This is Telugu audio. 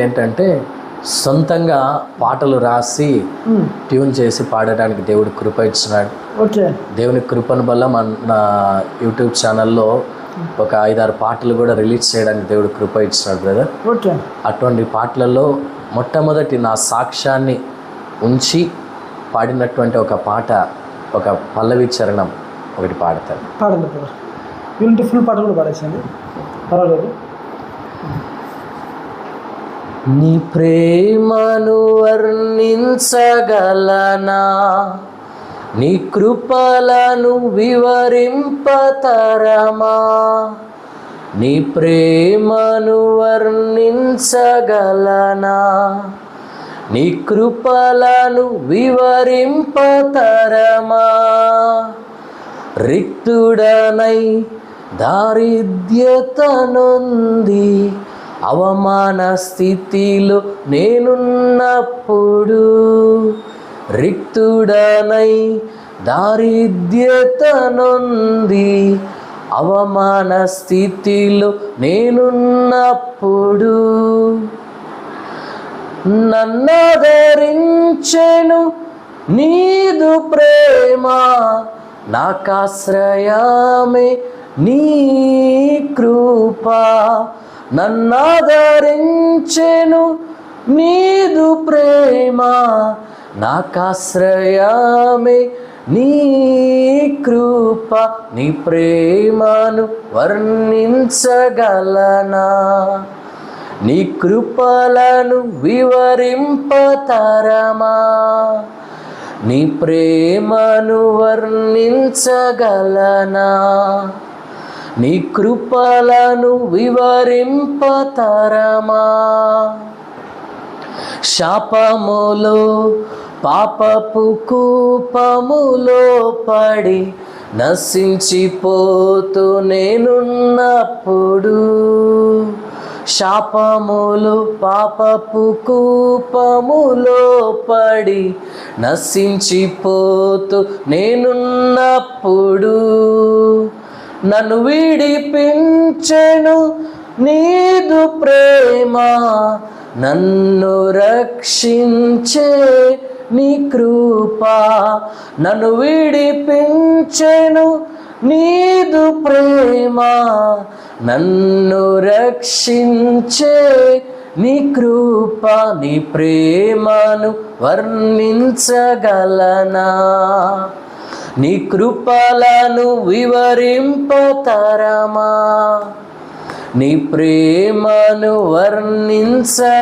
ఏంటంటే సొంతంగా పాటలు రాసి ట్యూన్ చేసి పాడడానికి దేవుడు కృప ఇచ్చినాడు ఓకే. దేవుని కృపను వల్ల మన నా యూట్యూబ్ ఛానల్లో ఒక ఐదారు పాటలు కూడా రిలీజ్ చేయడానికి దేవుడు కృప ఇచ్చినాడు బ్రదర్. ఓకే. అటువంటి పాటలలో మొట్టమొదటి నా సాక్ష్యాన్ని ఉంచి పాడినటువంటి ఒక పాట ఒక పల్లవి చరణం ఒకటి పాడతాను. పాడండి బ్రదర్. ఫుల్ పాట కూడా పాడేసండి. పర్వాలేదు. నీ ప్రేమను వర్ణించగలనా? నీ కృపలను వివరింపతరమా? నీ ప్రేమను వర్ణించగలనా? నీ కృపలను వివరింపతరమా? రిక్తుడనై దారిద్ర్యతనుంది అవమాన స్థితిలో నేనున్నప్పుడు రిక్తుడనై దారిద్ర్యతనుంది అవమాన స్థితిలో నేనున్నప్పుడు నన్నదరించెను నీదు ప్రేమ నాకాశ్రయామే నీ కృప. నన్నదరించెను నీదు ప్రేమ నాకాశ్రయమే నీ కృప నీ ప్రేమను వర్ణించగలనా? నీ కృపలను వివరింపతరమా నీ ప్రేమను వర్ణించగలనా? నీ కృపలను వివరింపతరమా శాపములో పాపపు కూపములో పడి నశించిపోతూ నేనున్నప్పుడు శాపములు పాపపు కూపములో పడి నశించిపోతూ నేనున్నప్పుడు నన్ను విడిపించెను నీదు ప్రేమ నన్ను రక్షించే నీ కృప నన్ను విడిపించెను నీదు ప్రేమ నన్ను రక్షించే నీ కృప నీ ప్రేమను వర్ణించగలనా? నీ కృపలను వివరింపతరమా? నీ ప్రేమను వర్ణించ